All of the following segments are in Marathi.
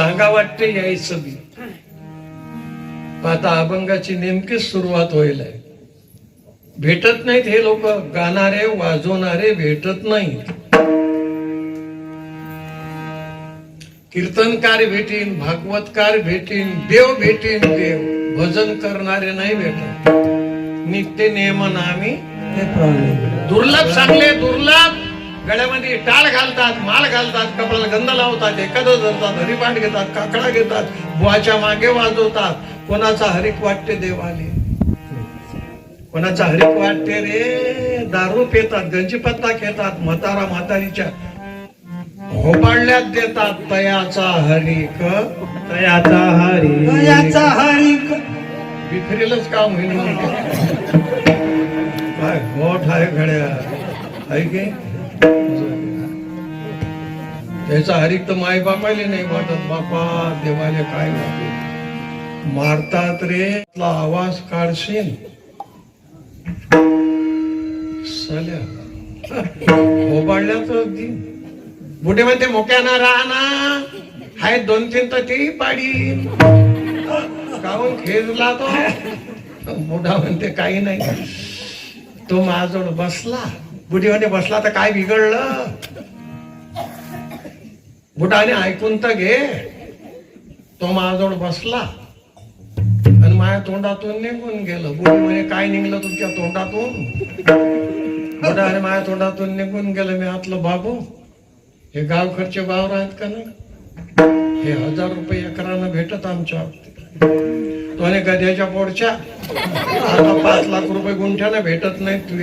सांगा वाटते यायचं बी आता अभंगाची नेमकीच सुरुवात होईल आहे. भेटत नाहीत हे लोक गाणारे वाजवणारे भेटत नाहीत कीर्तनकार भेटीन भागवतकार भेटीन देव भेटीन देव. भजन करणारे नाही भेटत. नित्य नियमन आम्ही दुर्लभ चांगले दुर्लभ. गळ्यामध्ये टाळ घालतात माळ घालतात कपड्याला गंध लावतात एखादं धरतात हरिपाठ घेतात काकडा घेतात बुवाच्या मागे वाजवतात. कोणाचा हरिक वाटते देवाले? कोणाचा हरिक वाटते रे? दारू पितात गंजीपत्ता घेतात म्हातारा म्हातारीच्या होबाळल्यात देतात. तयाचा हरिक तयाचा हरी याचा हरिक. विखरेलच काम होईल काय मोठ आहे घड्या आहे की? त्याचा हरिक तर माय बापायले नाही वाटत बापा देवाले काय वाटत मारतात रे आवाज काढशील? सल्या. ओबाडल्याच दिन बुढे म्हणते मोक्याना राहना हाय दोन तीन तर ती पाडी काहून खेजला तो? बुढा म्हणते काही नाही. तो माझ्याजवळ बसला. बुढी बसला तर काय बिघडलं? बुटाने ऐकून तर घे. तो माझ्याजवळ बसला. आणि माझ्या तोंडातून निघून गेलं. बुढी म्हणे काय निघलं तुमच्या तोंडातून? बुढाने माझ्या तोंडातून निघून गेलं. मी आतलं बाबू हे गावकडचे वावर आहेत का नाही? हे हजार रुपये एकरानं भेटत आमच्या तो आणि गध्याच्या पोडच्या आता पाच लाख रुपये गुंठ्यानं भेटत नाही तू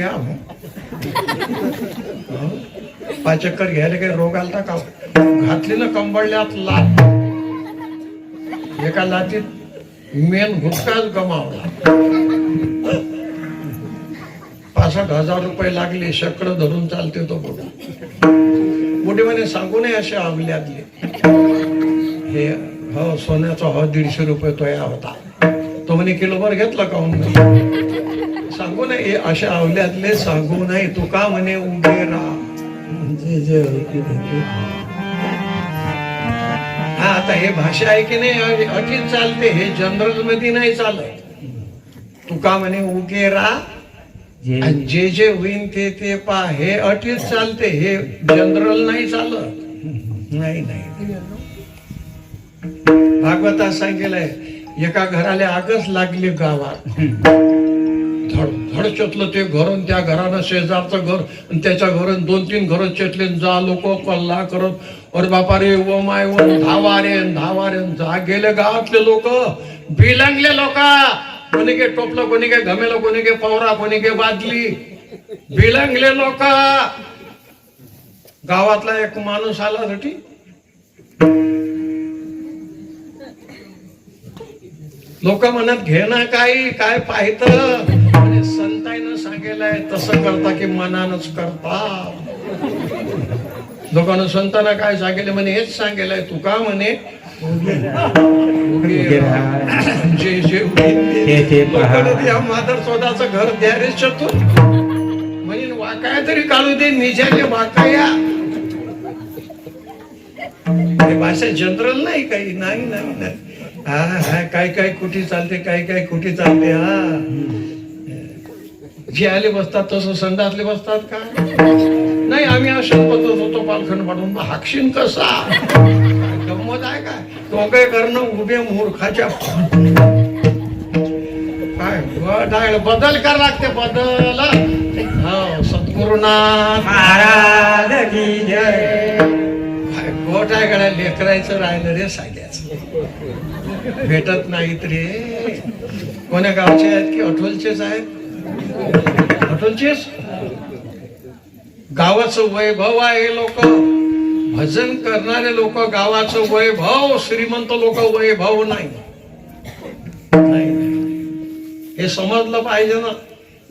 पाय चक्कर घ्यायला काही रोग आलता का? घातलेलं कंबळल्यात लात. एका लातीत मेन घुटकाच गमावला. पासष्ट हजार रुपये लागले शक्र धरून चालते तो बोट मोठे म्हणे सांगू नये असे आमल्यातले हे हो सोन्याचा हो दीडशे रुपये तो या होता. तो म्हणे किलोभर घेतला काहून सांगू नये अशा आवल्यातले सांगू नये तू का म्हणे उभे राहा जे जे हरिक भेटे. हा आता हे भाषा आहे की नाही? अटीच चालते हे जनरलमध्ये नाही चालत. तू का म्हणे उगे राहा आणि जे जे होईन ते ते पा. हे अटीच चालते हे जनरल नाही चालत. नाही नाही. भागवतात सांगितलंय एका घराला आगच लागली गावात. धड धड चेतलं ते घर आणि त्या घरानं शेजारचं घर आणि त्याच्या घरून दोन तीन घर चेतले जा लोक कल्ला करत. अरे बापा रे ओ माय ओ धावा रे धावा रे जा गेले गावातले लोक. बिलंगले लोक. कोणी गे टोपलं कोणी के घमेलं कोणी के पवरा कोणी के बादली. बिलंगले लोक. गावातला एक माणूस आला साठी लोक म्हणत घे ना काही काय पाहित? म्हणजे संताईनं सांगेलंय तसं करता की मनानच करता. लोकांना संतांना काय सांगेल म्हणे हेच सांगेलंय तू का म्हणे. जे जे मादर स्वतःचं घर द्या रे चतुर म्हणजे वाकाया तरी काढू दे निजाने वाकाया. भाषा जनरल नाही काही नाही नाही नाही. हा हा काय काय कुठे चालते काय काय कुठे चालते हा? जे आले बसतात तसं संडासले बसतात का? नाही आम्ही अशाच बसत होतो पालखंड पाडून मग हाकशीन कसा? गंमत आहे काय? तो काय करणं उभे मूर्खाच्या काय बदल करा लागते बदल. हो सद्गुरुनाथ महाराज की जय. काय गोट आहे गड्या लेकरायचं राहिलं रे सांगायचं भेटत नाहीत रे. कोण्या गावचे आहेत की अठोलचेच आहेत? अठोलचेच गावाचं वैभव आहे लोक. भजन करणारे लोक गावाचं वैभव श्रीमंत लोक वैभव नाही. हे समजलं पाहिजे ना.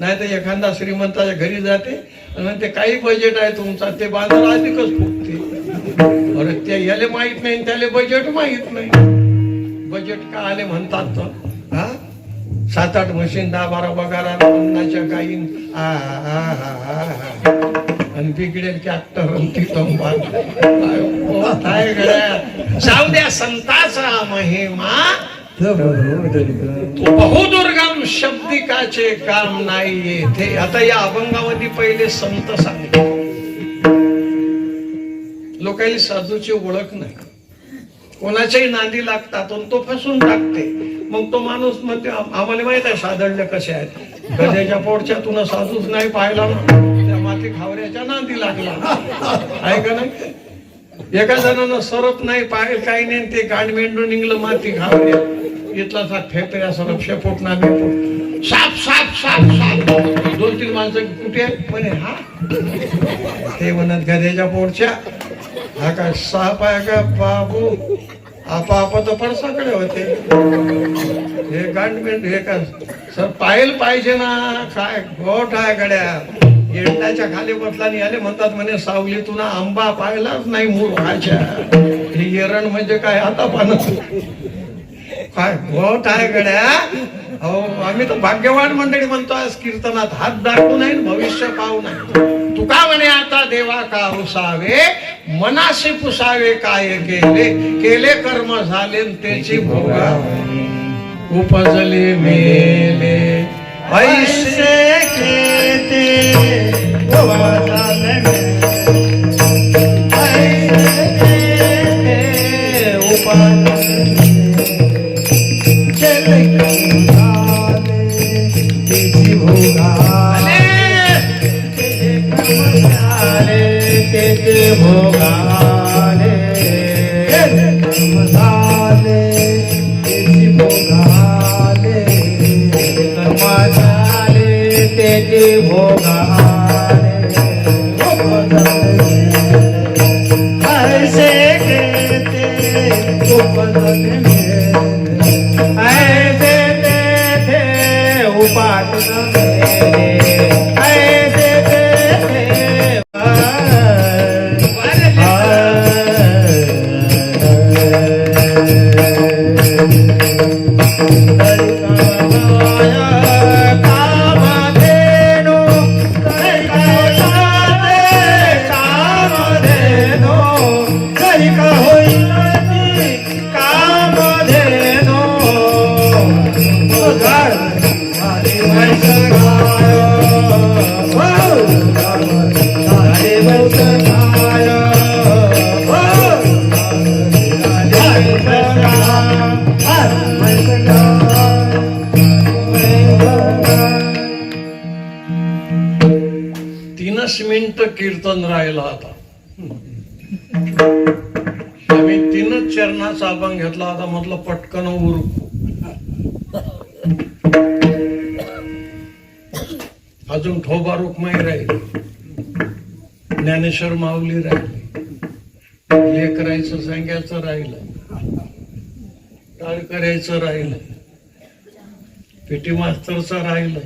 नाही तर एखादा श्रीमंताच्या घरी जाते आणि ते काही बजेट आहे तुमचा? ते बाजार अधिकच फुकते अरे ते याले माहीत नाही त्याला बजेट माहीत नाही. बजेट का आले म्हणतात तर? सात आठ म्हशीन दहा बारा पगार अन्नाच्या गाईन आ, आणि काय गड्या? जाऊ द्या संताचा महिमा. बहुदुर्गम शब्दिकाचे काम नाही येथे. आता या अभंगामध्ये पहिले संत सांगतो. लोकांनी साधूची ओळख नाही. कोणाच्याही नांदी लागतात आणि तो फसून टाकते. मग तो माणूस म्हणते आम्हाला माहीत आहे साधडले कसे आहेत. गजेच्या पोटच्या तुला साधूच नाही पाहिला ना त्या माती खावऱ्याच्या नांदी लागला. आहे का नाही? एका जणानं सरप नाही पाहिलं काही नाही ते गाण मेंढून निघलं माती खावऱ्या इथला सा फेपऱ्या सरप शेपोट ना बेपोट साप साप साप साप. दोन तीन माणसं कुठे आहेत? म्हणे हा? ते म्हणत गध्याच्या पोटच्या. हा काय साप आहे का बाबू? आपा आपा तर पडसाकडे होते. हे गांडमेंट हे का सर पायल पाहिजे ना. काय गोठ आहे गड्या. येंडाच्या खाली बसला आणि आले म्हणतात म्हणे सावली तुला आंबा पाहिलाच नाही मूळ व्हायच्या. हे येरण म्हणजे काय आता पान काय गोठ आहे गड्या? हो आम्ही तर भाग्यवान मंडळी म्हणतो आज कीर्तनात हात दाखवू नाही भविष्य पाहू नाही तुका म्हणे आता देवा का रुसावे मनाशी पुसावे काय केले? केले कर्म झाले त्याची भोगा. उपजले मेले. ऐसे तीनच अनंत कीर्तन राहिलं आता. आम्ही तीनच चरणाचा अभंग घेतला होता म्हटलं पटकन उरकू अजून ठोबा रुक्माई राहील. ज्ञानेश्वर माऊली राहिली. लेकरायचं सांगायचं राहिलं. टाळ करायचं राहिलं. पीटी मास्तरचं राहिलं.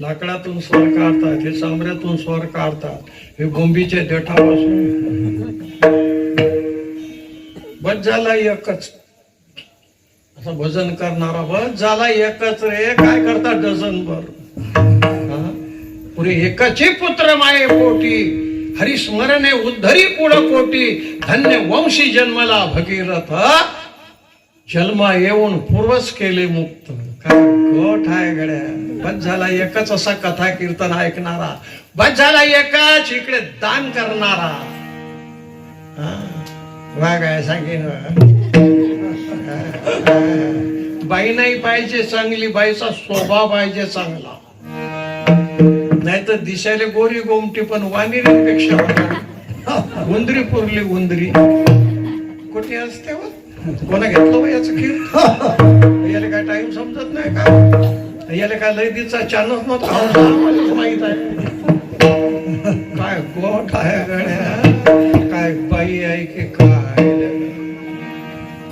लाकडातून स्वर काढतात हे चांबऱ्यातून स्वर काढतात हे गोंबीचे देठापासून. बस झाला एकच. असं भजन करणारा बस झाला एकच रे. काय करता डझन भर पुरे एकाचे पुत्र माये पोटी. हरिस्मरणे उद्धरी पुढ कोटी धन्य वंशी जन्मला भगीरथ. जन्मा येऊन पूर्वच केले मुक्त. गोठ आहे गड्या. बस झाला एकच असा कथा कीर्तन ऐकणारा. बस झाला एकच इकडे दान करणारा. वा काय सांगेन बाई नाही पाहिजे चांगली बाईचा स्वभाव पाहिजे चांगला. नाही तर दिशाले गोरी गोमटी पण वानिरीपेक्षा. उंदरी पुरली उंदरी. कुठे असते हो? कोणा घेतलं हो याचं खीर याला काय टाइम समजत नाही का? याला काय लय दिवसा चानच नव्हता माहीत आहे? काय गोठ आहे गड्या? काय बाई आहे की काय?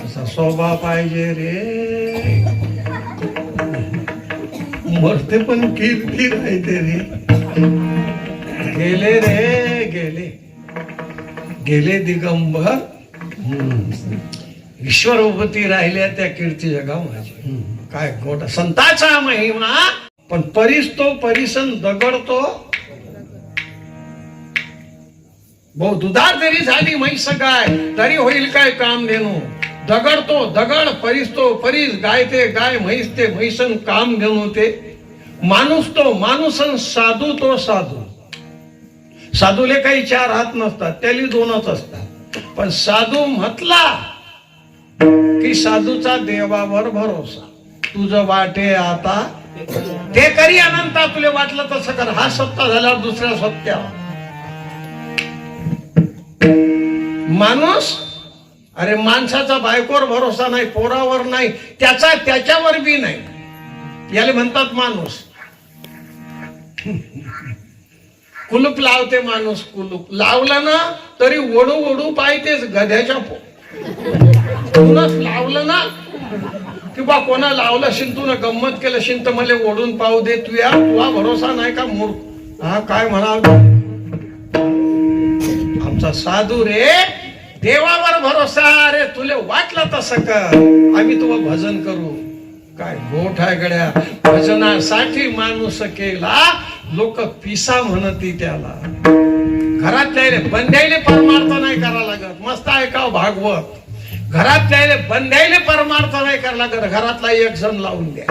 असा स्वभाव पाहिजे रे. मरते पण कीर्ती राहते रे. गेले रे गेले. गेले दिगंबर. ईश्वर उपती राहिल्या त्या कीर्ती जगा माझी. काय गोट संताचा महिमा. पण परीस तो परिसन दगडतो. भाऊ दुधार जरी झाली म्हैस काय तरी होईल काय काम देणू दगडतो दगड परीस तो परीस गाय ते गाय म्हैस ते म्हैसन काम घेणू ते. माणूस तो माणूसन साधू तो साधू. साधूले काही चार हात नसतात त्याला दोनच असतात. पण साधू म्हटला की साधूचा देवावर भरोसा. तुझं वाटे आता. ते करी अनंता तुले वाटलं तसं कर. हा सत्ता झाल्यावर दुसऱ्या सत्या माणूस अरे माणसाचा बायकोवर भरोसा नाही पोरावर नाही त्याचा त्याच्यावर बी नाही. याला म्हणतात माणूस. कुलूप लावते माणूस कुलूप. लावलं ना तरी ओढू ओढू पाहिजेच गध्याच्या पो तुनच लावलं ना? किंवा कोणा लावलं शिन तू गंमत केलं शिंत तर मला ओढून पाहू दे तू या तुला भरोसा नाही का मूर्ख? हा काय म्हणाल आमचा साधू रे देवावर भरोसा रे तुले वाटलं तसं कर. आम्ही तुला भजन करू. काय गोठ आहे गड्या भजनासाठी माणूस केला लोक पिसा म्हणती त्याला. घरात त्याले बंद्याने परमार्थ नाही करा लागत. मस्त ऐकाव हो भागवत? घरात त्याले परमार्थ नाही करला तर घरातला एक जण लावून द्या.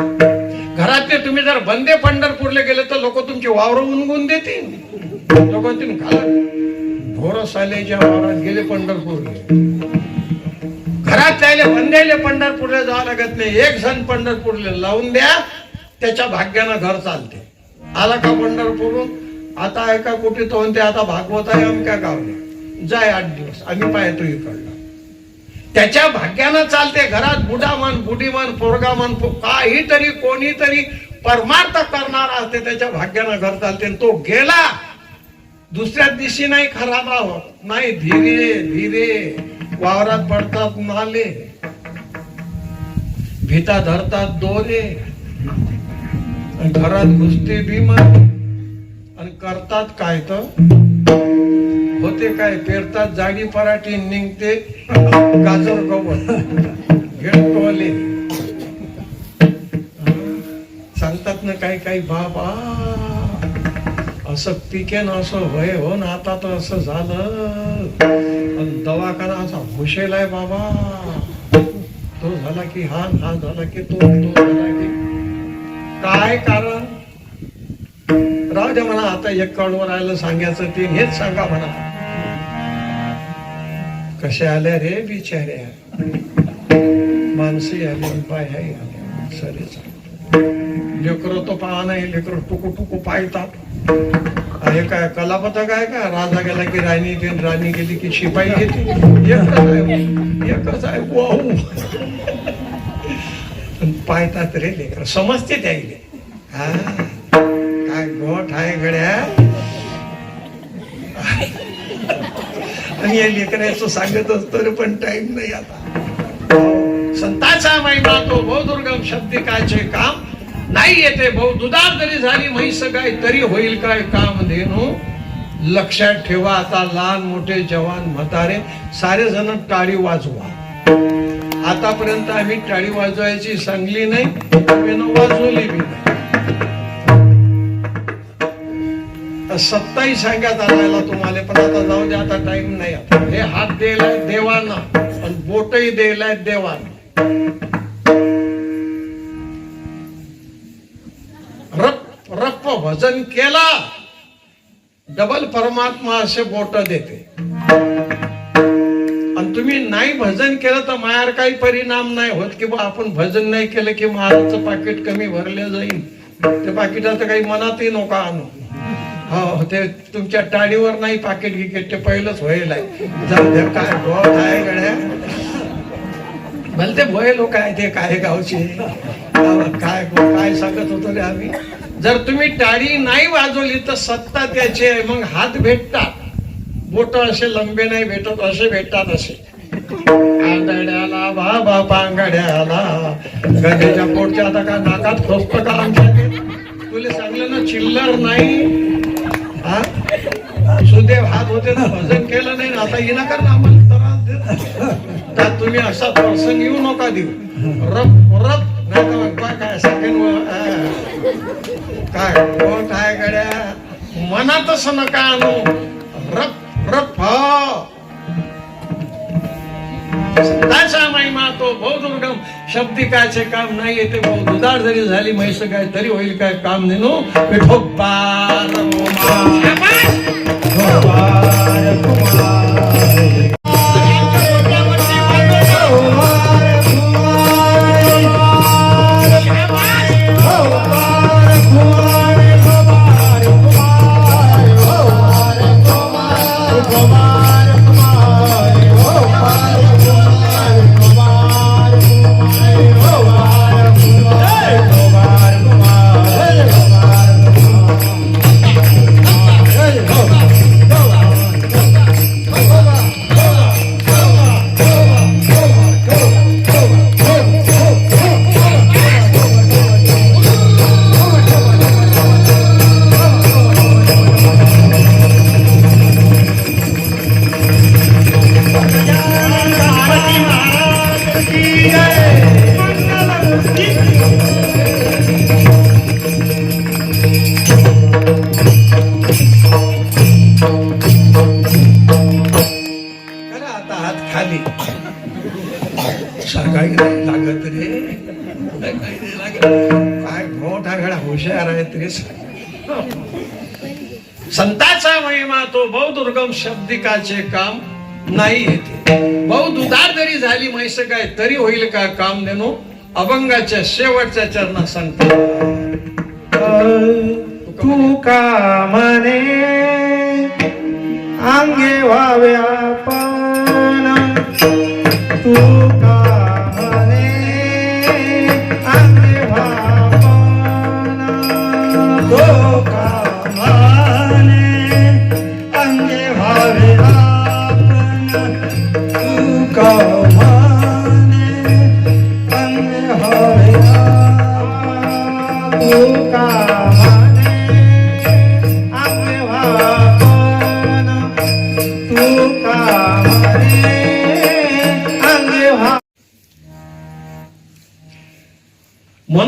घरातले तुम्ही जर बंदे पंढरपूरला गेले तर लोक तुमची वावर उनगून देतील. लोक तुम्ही घाला भोर सालेच्या वावरात गेले पंढरपूरला. घरात त्याले बंद्याले पंढरपूरला जावं लागत नाही. एक जण पंढरपूरला लावून द्या त्याच्या भाग्यानं घर चालते. आला का पंढरपूरून आता ऐका कुठे तो म्हणते आता भागवत आहे अमक्या गावने जाय आठ दिवस. आम्ही पाहतो इकडला त्याच्या भाग्यानं चालते घरात बुडा मन बुडी पोरगा म्हण काहीतरी कोणीतरी परमार्थ करणार असते त्याच्या भाग्यानं घर चालते. आणि तो गेला दुसऱ्या दिवशी नाही खराब आहोत नाही धीरे धीरे वावरात पडतात नाले. भीता धरतात दोरे. आणि घरात घुसते भीमा. आणि करतात काय तर? ते काय? पेरतात जाडी पराठी निघते. गाजर गवत. घेटोले सांगतात ना काही काही बाबा असं पिकेन असं वय हो ना आता तर असं झालं. दवाखाना असा हुशेलाय बाबा तो झाला की हा हा झाला की तो तो झाला की काय कारण? राहू द्या म्हणा आता एक कडवर आलं सांगायचं ते हेच सांगा म्हणा. कशा आल्या रे बिचाऱ्या? माणसे आली बाया आल्या सरे लेकर तो पहा नाही लेकर टुकू टुकू पाहतात. हे काय कलापथक आहे का? राजा गेला की राणी गेली राणी गेली की शिपाई घेते एकच आहे वाहू. पण पाहतात रे लेकर समजते त्याईले हा काय गोठ आहे गड्या? आणि या लेकराचं सांगत असतो पण टाइम नाही आता. संताचा महिमा तो बहुदुर्गम शब्दिकाचे काम. नाही येते भाऊ दुधार जरी झाली म्हैस काय तरी होईल काय काम देणू. लक्षात ठेवा आता लहान मोठे जवान म्हातारे सारे जण टाळी वाजवा. आतापर्यंत आम्ही टाळी वाजवायची सांगली नाही वाजवली बी नाही. सत्ताही सांगण्यात आणायला तुम्हाला पण आता जाऊ दे आता टाइम नाही आता. हे हात दिलाय देवाना पण बोटही दिलाय देवाना. रप रप भजन केला डबल परमात्मा असे बोट देते. आणि तुम्ही नाही भजन केलं तर मायार काही परिणाम नाही होत की आपण भजन नाही केलं की महाराजचं पाकिट कमी भरलं जाईल. ते पाकिटाचं काही मनातही नका आणू. हो ते तुमच्या टाळीवर नाही पाकिट गिकेट ते पहिलंच व्हायला जाऊ काय गोत आहे गड्या भले ते भय लोक आहे ते काय गावचे. काय काय सांगत होतो रे आम्ही? जर तुम्ही टाळी नाही वाजवली तर सत्ता त्याची आहे. मग हात भेटतात. बोट असे लंबे नाही भेटत असे भेटतात असे. आंधड्याला बाबा पांगड्याला. गजेच्या पोटच्या आता का नाकात खोसत का आमच्या तुले तुला सांगलं ना चिल्लर नाही. सुदेव हात होते ना भजन केलं नाही ना आता येणार कर ना आम्हाला त्रास देत. त्यात तुम्ही असा प्रसंग येऊ नका देऊ. रप रप नाही काय सेकंड काय कोण काय गड्या? मनातच नका आणू. रप रप हो. संताचा महिमा तो बहुदुर्गम शब्दिकाचे काम नाही येते बहु दुधार जरी झाली म्हैस काय तरी होईल काय काम नेनो कुमार कुमार शब्दिकाचे काम नाही येते. दुधार जरी झाली म्हैस काय तरी होईल का काम देणो अभंगाच्या शेवटच्या चरणा सांगतो. तू का मने अंगे व्हावे पण तू का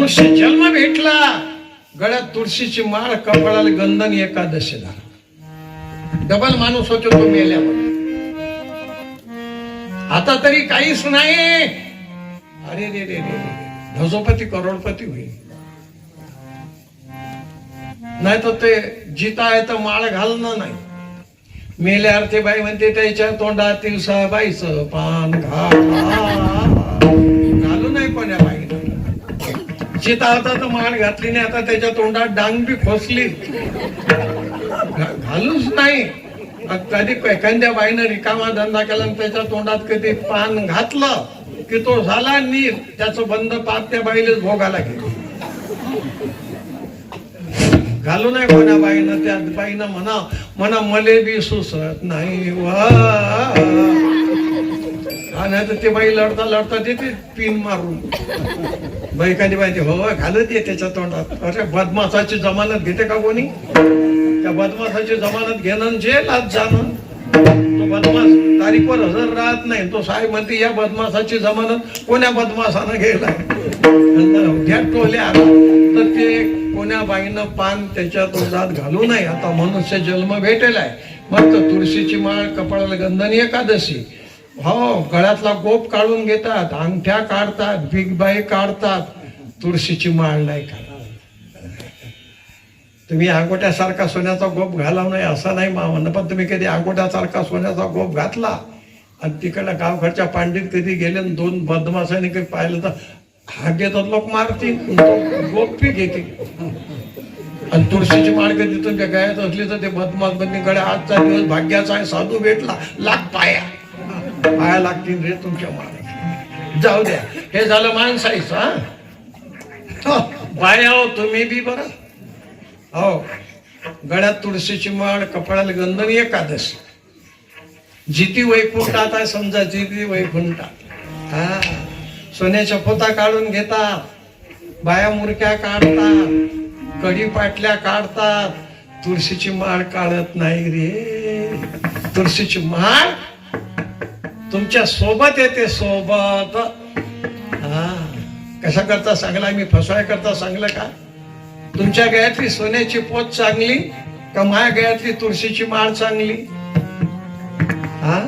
मनुष्य जन्म भेटला गळ्यात तुळशीची माळ कपाळाला गंधन एकादशी झाला. डबल माणूस होतो तो मेल्यावर. आता तरी काहीच नाही. अरे रे रे रे रे धजोपती करोडपती होईल. नाही तर ते जिता आहे तर माळ घालणं नाही. मेल्यावर ते बाई म्हणते त्याच्या तोंडातील बाईचं पान घा जिता आता तर माळ घातली नाही आता त्याच्या तोंडात डांग बी खोसली. घा- घालूच नाही. कधी एखाद्या बाईनं रिकामा धंदा केला आणि त्याच्या तोंडात कधी पान घातलं की तो झाला नीर त्याचं बंद पाप त्या बाईलाच भोगायला गेलं. घालू नाही कोणा बाईनं त्या बाईनं म्हणा म्हणा मले बी सुसत नाही वा. नाही तर ते बाई लढता लढता देते पिन मारून. बाई एखादी बाई हो घालत ये त्याच्या तोंडात. अरे बदमासाची जमानत घेते का कोणी? त्या बदमासाची जमानत घेणं जे जेलात जाणं. तो बदमास तारीखवर हजर राहत नाही. तो साहेब म्हणते या बदमासाची जमानत कोण्या बदमासानं घ्यायला? घ्या टोल्या तर ते कोण्या बाईनं पान त्याच्या तोंडात घालू नये. आता मनुष्य जन्म भेटेलाय. मग तुळशीची माळ कपाळाला गंधनी एकादशी. हो गळ्यातला गोप काढून घेतात अंगठ्या काढतात बिग बाई काढतात. तुळशीची माळ नाही काढत तुम्ही अंगोठ्यासारखा सोन्याचा गोप घालाव नाही असा नाही मा पण तुम्ही कधी अंगोठ्यासारखा सोन्याचा गोप घातला? आणि तिकडल्या गावघरच्या पांडित कधी गेले दोन बदमाशांनी काही पाहिलं तर हागेतात लोक मारतील गोप पी घेते आणि तुळशीची माळ कधी तुमच्या गळ्यात असली तर ते बदमाश बंदीकडे आजचा दिवस भाग्याचा आहे साधू भेटला लाग पाया. पाया लागतील रे तुमच्या माळ जाऊ द्या. हे झालं माणसाईचं हा? हो, बाया हो तुम्ही बी बरं. हो गळ्यात तुळशीची माळ कपाळाला गंधन एकादशी. जिती वैकुंठात आहे समजा जिती वैकुंठात हा. सोन्याच्या पोता काढून घेतात. बाया मुरक्या काढतात. कडी पाटल्या काढतात. तुळशीची माळ काढत नाही रे. तुळशीची माळ तुमच्यासोबत येते सोबत. कशा करता सांगला मी फसवाय करता सांगलं का? तुमच्या गळ्यातली सोन्याची पोत चांगली का माया गळ्यातली तुळशीची माळ चांगली? हा?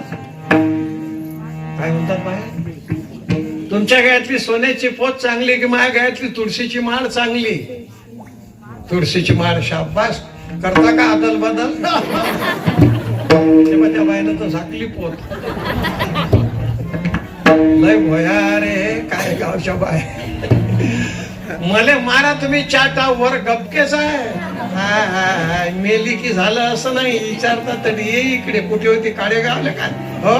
काय म्हणतात माया तुमच्या गळ्यातली सोन्याची पोत चांगली की माया गळ्यातली तुळशीची माळ चांगली? तुळशीची माळ शाबास. करता का अदल बदल त्या तर झाकली लय भया रे काय गावच्या बाय. मले मारा तुम्ही चाटा वर गपकेच आहे. मेली की झालं असं नाही विचारता तरी ये इकडे. कुठे होती काळे गावले काय हो.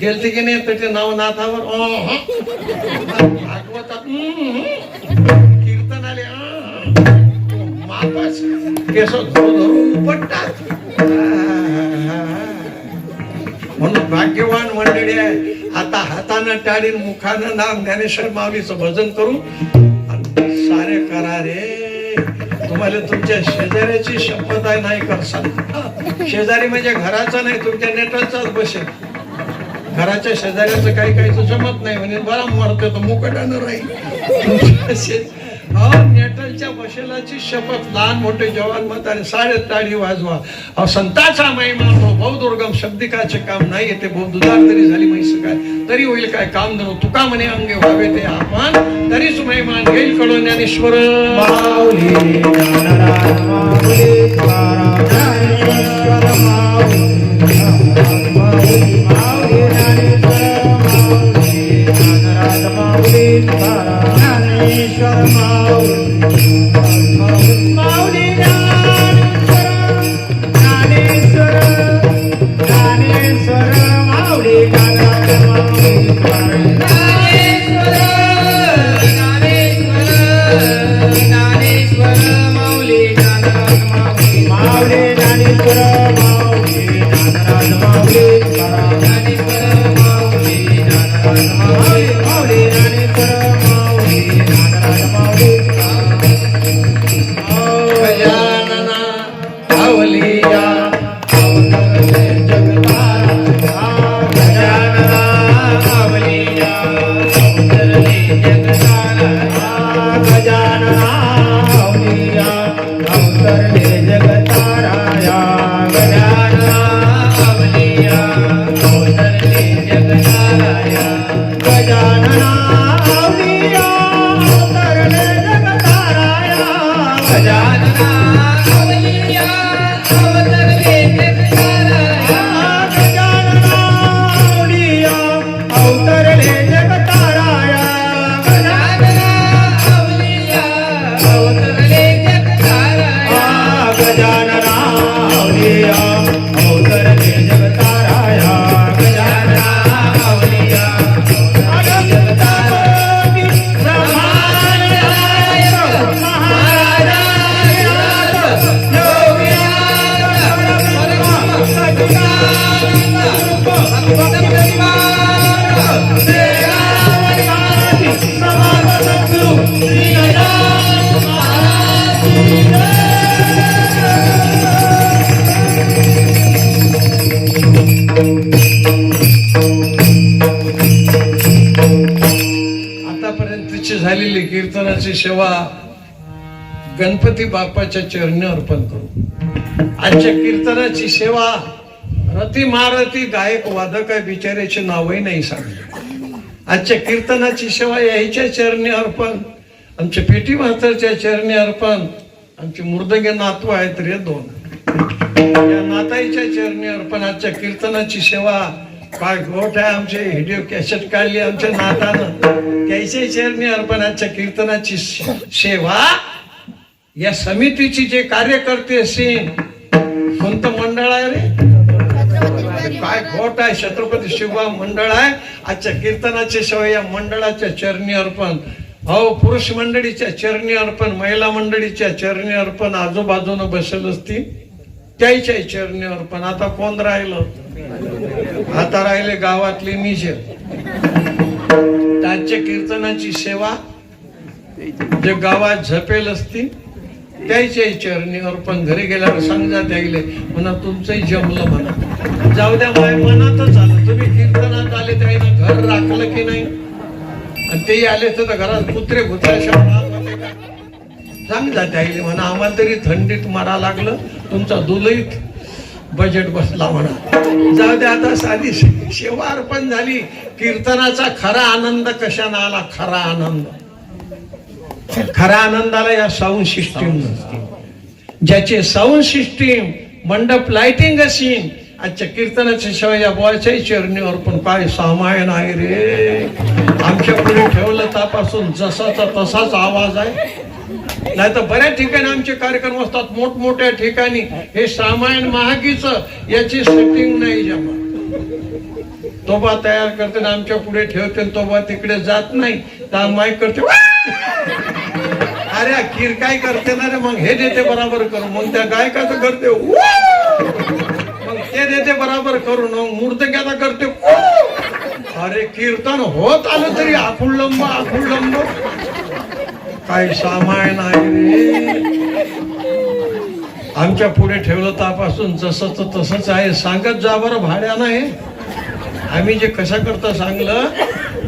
गेलते की नाही तर नाव नवनाथावर हो. भागवतात. कीर्तन आले. मापास. केस धरू धरू म्हणून भाग्यवान मंडळी आहे. आता हातानं टाळीन मुखानं नाम ज्ञानेश्वर माऊलीचं भजन करू सारे करा रे तुम्हाला तुमच्या शेजाऱ्याची शपथ आहे नाही करसाल शेजारी म्हणजे घराचा नाही तुमच्या नेटाचाच बसेल घराच्या शेजाऱ्याचं काही काही जमत नाही म्हणजे बरा मरतो तर मुकटानं राहील. नेटलच्या बशेलाची शपथ लहान मोठे जवान म्हातारे साडे ताडी वाजवा. अहो संताचा महिमा तो बहुदुर्गम शब्दिकाचे काम नाही येते बहु दुधार तरी झाली म्हैस काय? तरी होईल काय काम धरू तुका म्हणे अंगे व्हावे ते आपण तरीच महिमा घेईल कडो ज्ञानेश्वर माऊली Maulina आतापर्यंतची झालेली कीर्तनाची सेवा गणपती बाप्पाच्या चरणी अर्पण करू. आजच्या कीर्तनाची सेवा रती महारथी गायक वादक आहे बिचाऱ्याचे नावही नाही सांगले आजच्या कीर्तनाची सेवा याच्या चरणी अर्पण आमच्या पेटी मास्तरच्या चरणी अर्पण आमचे मुर्दगे नातू आहेत रे दोन. या नाताईच्या चरणी अर्पण आजच्या कीर्तनाची सेवा आहे आमचे व्हिडिओ कॅसेट काढली आमच्या नातानं. त्याच्या चरणी अर्पण आजच्या कीर्तनाची सेवा? या समितीची जे कार्यकर्ते असतील कोणतं मंडळ आहे रे? काय खोट आहे छत्रपती शिवबा मंडळ आहे. आजच्या कीर्तनाची सेवा या मंडळाच्या चरणी अर्पण. अहो पुरुष मंडळीच्या चरणी अर्पण महिला मंडळीच्या चरणी अर्पण आजूबाजूनं बसेल असतील. त्याच्या चरणीवर पण आता कोण राहिलं? आता राहिले गावातले मीचे त्यांच्या कीर्तनाची सेवा जे गावात झपेल असती त्याच्याही चरणीवर पण घरी गेल्यावर समजा त्याईले म्हणा तुमचंही जमलं म्हणा. जाऊ द्या माय मनातच आलं तुम्ही कीर्तनात आले त्याईनं घर राखलं की नाही? आणि तेही आले तर घरात कुत्रे घुत्राशा सांग जा त्याईले म्हणा आम्हाला तरी थंडीत मारा लागलं. तुमचा दुलईत बजेट बसला म्हणा. जाऊ दे आता साधी सेवा अर्पण झाली कीर्तनाचा खरा आनंद कशाने आला? खरा आनंद. खरा आनंदाला या साऊंड सिस्टीम ज्याचे साऊंड सिस्टीम मंडप लाइटिंग असीन आजच्या कीर्तनाच्या शिवाय या बॉयच्याही चरणीवर पण काय सामायन आहे रे. आमच्या पुढे ठेवलं त्यापासून जसाचा तसाच आवाज आहे. नाही तर बऱ्याच ठिकाणी आमचे कार्यक्रम असतात मोठमोठ्या ठिकाणी. हे सामायण महागीच याची सेटिंग नाही जमा तोबा तयार करते आमच्या पुढे ठेवते तोबा तिकडे जात नाही. तर माईक करते. अरे खीर काय करते ना रे? मग हे देते बराबर करू मग त्या गायकाचं करते. मग ते देते बराबर करू मग मूर्तक्याचा करते. अरे कीर्तन होत आलं तरी आकुळंब आकुळंब काय सामाय नाही रे. आमच्या पुढे ठेवलं तापासून जसंच तसंच आहे. सांगत जा बरं भाड्यानं हे. आम्ही जे कशा करता सांगलं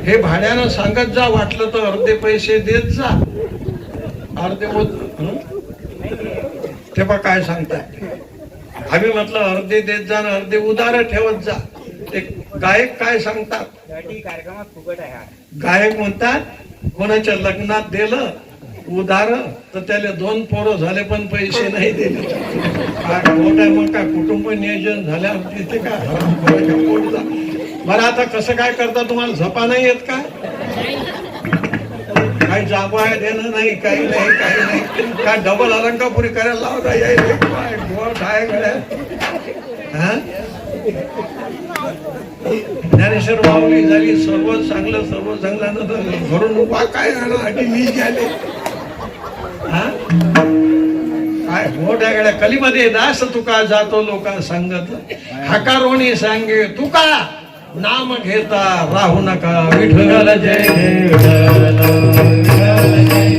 हे भाड्यानं सांगत जा वाटलं तर अर्धे पैसे देत जा. अर्धे ते बा काय सांगताय? आम्ही म्हटलं अर्धे देत जा अर्धे उदार ठेवत जा. ते गायक काय सांगतात. गायक म्हणतात कोणाच्या लग्नात दिलं उदार तर त्याला दोन पोरं झाले पण पैसे नाही दिले. काय मोठा मग काय कुटुंब नियोजन झाल्यावर तिथे काय. बरं आता कसं काय करता तुम्हाला? झपा नाही येत का? काही जाबा देणं नाही काही नाही काही नाही. काय डबल अलंकापुरी करायला लावता यायला आहे. ज्ञानेश्वर माऊली झाली सर्व चांगलं सर्व चांगलं नंतर घरून उभा काय झालं? मी गेले. हा? काय मोठ्या गड्या? कलीमध्ये दास तुका जातो लोक सांगत हकारोणी सांगे तुका नाम घेता राहू नका विठ्ठल जय जय विठ्ठल जय.